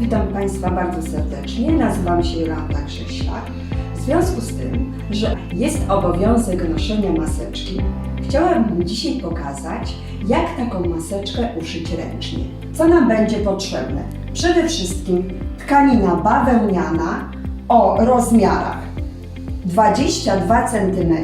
Witam Państwa bardzo serdecznie. Nazywam się Jolanta Grześlak. W związku z tym, że jest obowiązek noszenia maseczki, chciałabym dzisiaj pokazać, jak taką maseczkę uszyć ręcznie. Co nam będzie potrzebne? Przede wszystkim tkanina bawełniana o rozmiarach 22 cm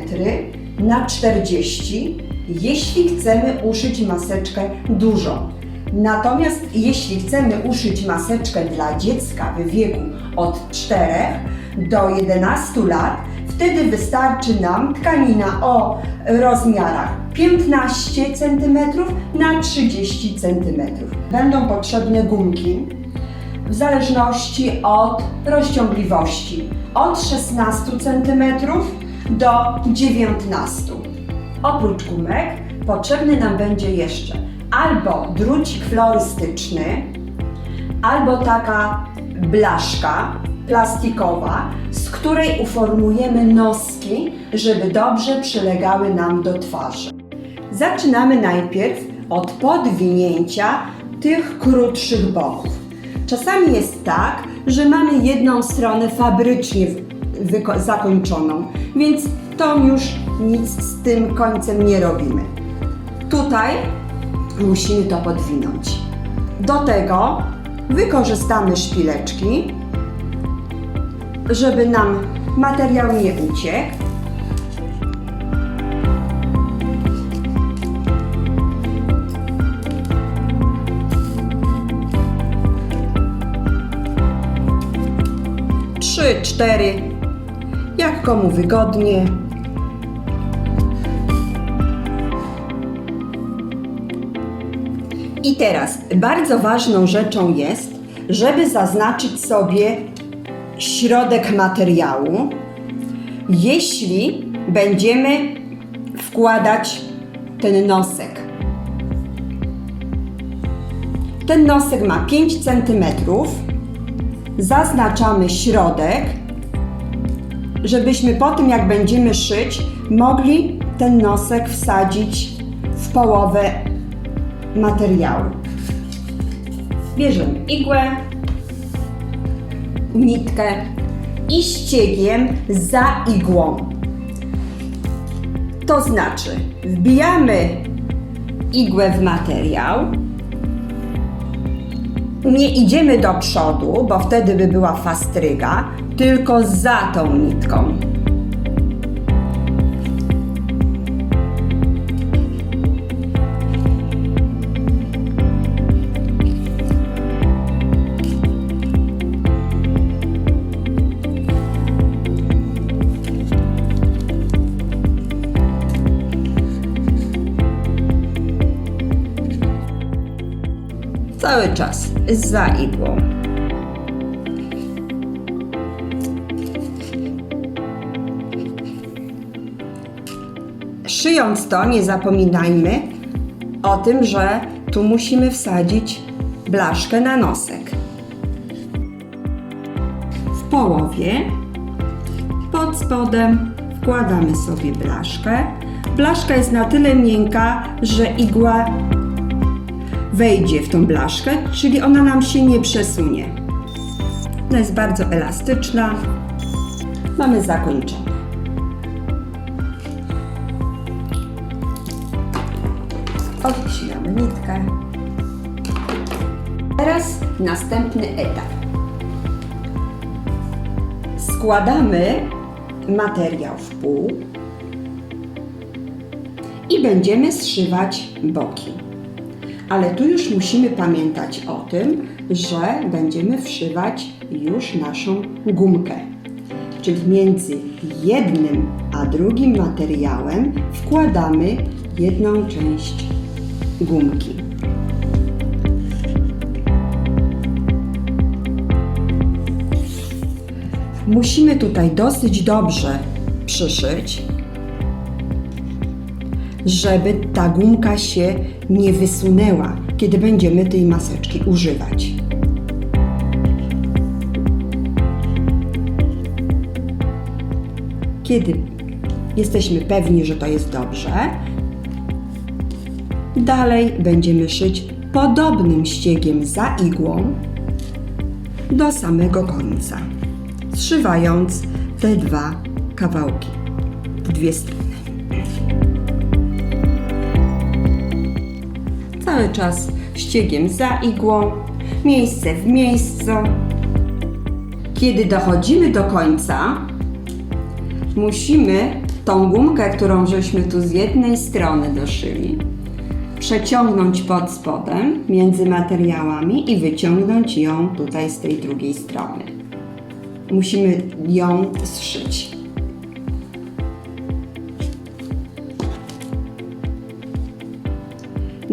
na 40 jeśli chcemy uszyć maseczkę dużą. Natomiast jeśli chcemy uszyć maseczkę dla dziecka w wieku od 4 do 11 lat, wtedy wystarczy nam tkanina o rozmiarach 15 cm na 30 cm. Będą potrzebne gumki w zależności od rozciągliwości od 16 cm do 19 Oprócz gumek potrzebny nam będzie jeszcze albo drucik florystyczny, albo taka blaszka plastikowa, z której uformujemy noski, żeby dobrze przylegały nam do twarzy. Zaczynamy najpierw od podwinięcia tych krótszych boków. Czasami jest tak, że mamy jedną stronę fabrycznie zakończoną, więc to już nic z tym końcem nie robimy. Tutaj musimy to podwinąć. Do tego wykorzystamy szpileczki, żeby nam materiał nie uciekł. Trzy, cztery, jak komu wygodnie. I teraz bardzo ważną rzeczą jest, żeby zaznaczyć sobie środek materiału, jeśli będziemy wkładać ten nosek. Ten nosek ma 5 cm. Zaznaczamy środek, żebyśmy po tym, jak będziemy szyć, mogli ten nosek wsadzić w połowę materiału. Bierzemy igłę, nitkę i ściegiem za igłą. To znaczy, wbijamy igłę w materiał, nie idziemy do przodu, bo wtedy by była fastryga, tylko za tą nitką. Czas za igłą. Szyjąc to, nie zapominajmy o tym, że tu musimy wsadzić blaszkę na nosek. W połowie pod spodem wkładamy sobie blaszkę. Blaszka jest na tyle miękka, że igła wejdzie w tą blaszkę, czyli ona nam się nie przesunie. Ona jest bardzo elastyczna. Mamy zakończone. Odcinamy nitkę. Teraz następny etap. Składamy materiał w pół i będziemy zszywać boki. Ale tu już musimy pamiętać o tym, że będziemy wszywać już naszą gumkę. Czyli między jednym a drugim materiałem wkładamy jedną część gumki. Musimy tutaj dosyć dobrze przyszyć, żeby ta gumka się nie wysunęła, kiedy będziemy tej maseczki używać. Kiedy jesteśmy pewni, że to jest dobrze, dalej będziemy szyć podobnym ściegiem za igłą do samego końca, zszywając te dwa kawałki w dwie strony. Cały czas ściegiem za igłą, miejsce w miejscu. Kiedy dochodzimy do końca, musimy tą gumkę, którą żeśmy tu z jednej strony doszyli, przeciągnąć pod spodem między materiałami i wyciągnąć ją tutaj z tej drugiej strony. Musimy ją zszyć.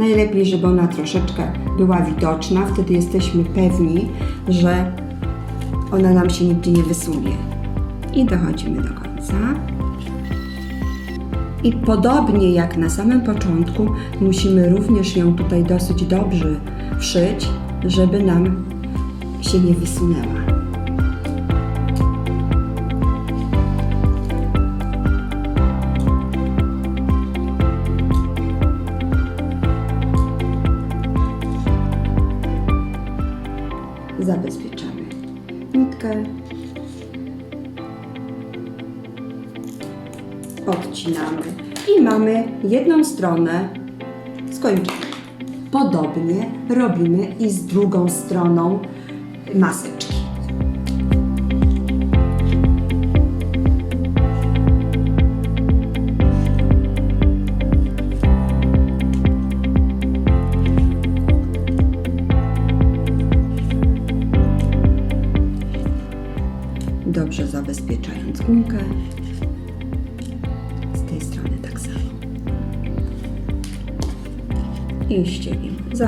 Najlepiej, żeby ona troszeczkę była widoczna, wtedy jesteśmy pewni, że ona nam się nigdzie nie wysunie. I dochodzimy do końca. I podobnie jak na samym początku, musimy również ją tutaj dosyć dobrze wszyć, żeby nam się nie wysunęła. Zabezpieczamy nitkę. Odcinamy i mamy jedną stronę skończoną. Podobnie robimy i z drugą stroną maseczki.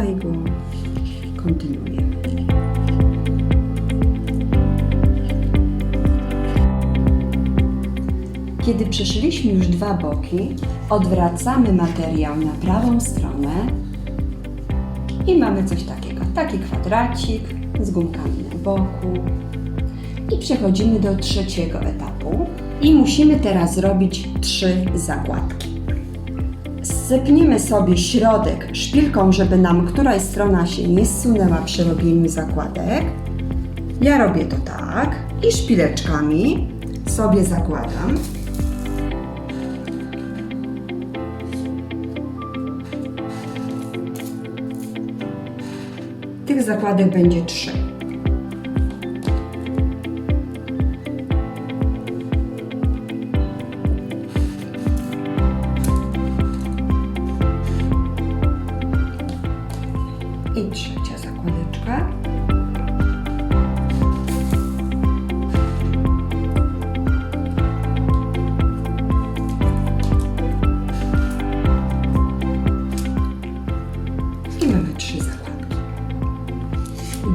Igłą. Kontynuujemy. Kiedy przeszyliśmy już dwa boki, odwracamy materiał na prawą stronę i mamy coś takiego. Taki kwadracik z gumkami na boku. I przechodzimy do trzeciego etapu i musimy teraz zrobić trzy zakładki. Zepniemy sobie środek szpilką, żeby nam któraś strona się nie zsunęła przy robieniu zakładek. Ja robię to tak i szpileczkami sobie zakładam. Tych zakładek będzie trzy.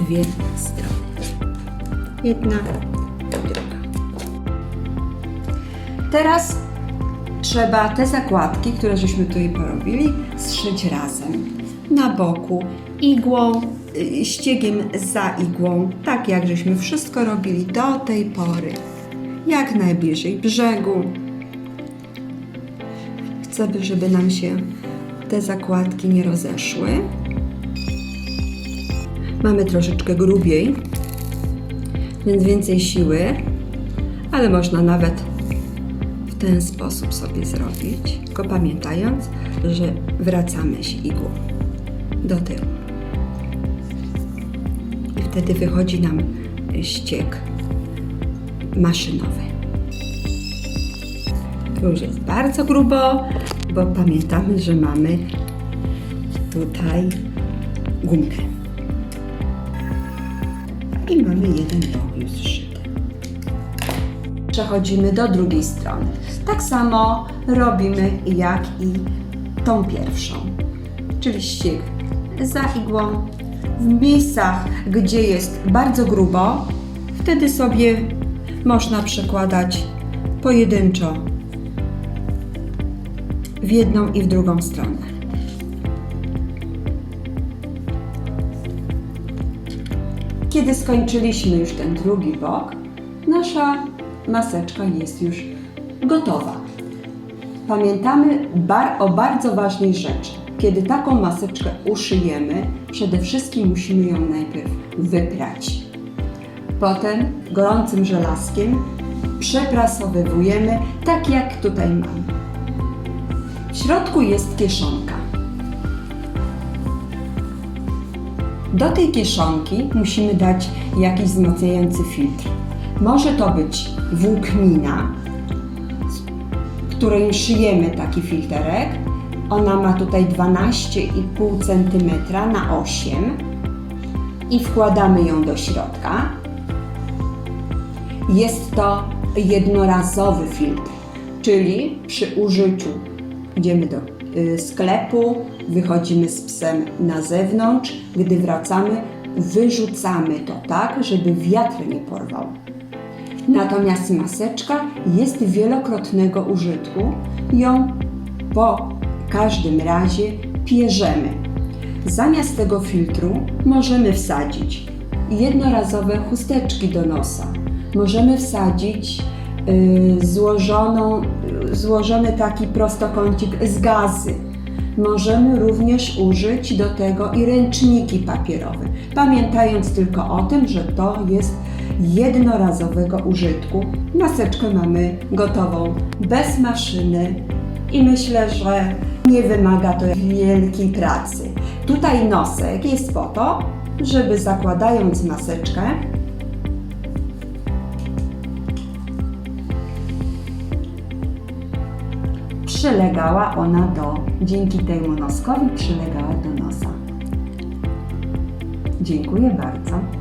Dwie strony. Jedna i druga. Teraz trzeba te zakładki, które żeśmy tutaj porobili, zszyć razem. Na boku igłą, y, ściegiem za igłą, tak jak żeśmy wszystko robili do tej pory. Jak najbliżej brzegu. Chcę, by- żeby nam się te zakładki nie rozeszły. Mamy troszeczkę grubiej, więc więcej siły, ale można nawet w ten sposób sobie zrobić, tylko pamiętając, że wracamy się igłą do tyłu. I wtedy wychodzi nam ściek maszynowy. Tu już jest bardzo grubo, bo pamiętamy, że mamy tutaj gumkę. I mamy jeden już zszyty. Przechodzimy do drugiej strony. Tak samo robimy jak i tą pierwszą, czyli ścieg za igłą. W miejscach, gdzie jest bardzo grubo, wtedy sobie można przekładać pojedynczo w jedną i w drugą stronę. Kiedy skończyliśmy już ten drugi bok, nasza maseczka jest już gotowa. Pamiętamy bar o bardzo ważnej rzeczy. Kiedy taką maseczkę uszyjemy, przede wszystkim musimy ją najpierw wyprać. Potem gorącym żelazkiem przeprasowywujemy, tak jak tutaj mamy. W środku jest kieszonka. Do tej kieszonki musimy dać jakiś wzmacniający filtr. Może to być włóknina, z której szyjemy taki filterek. Ona ma tutaj 12,5 cm na 8 i wkładamy ją do środka. Jest to jednorazowy filtr, czyli przy użyciu idziemy do sklepu, wychodzimy z psem na zewnątrz, gdy wracamy, wyrzucamy to tak, żeby wiatr nie porwał. Natomiast maseczka jest wielokrotnego użytku, ją po każdym razie pierzemy. Zamiast tego filtru możemy wsadzić jednorazowe chusteczki do nosa. Możemy wsadzić y, złożoną, y, złożony taki prostokącik z gazy. Możemy również użyć do tego i ręczniki papierowe, pamiętając tylko o tym, że to jest jednorazowego użytku. Maseczkę mamy gotową bez maszyny i myślę, że nie wymaga to wielkiej pracy. Tutaj nosek jest po to, żeby zakładając maseczkę, przylegała ona do, dzięki temu noskowi przylegała do nosa. Dziękuję bardzo.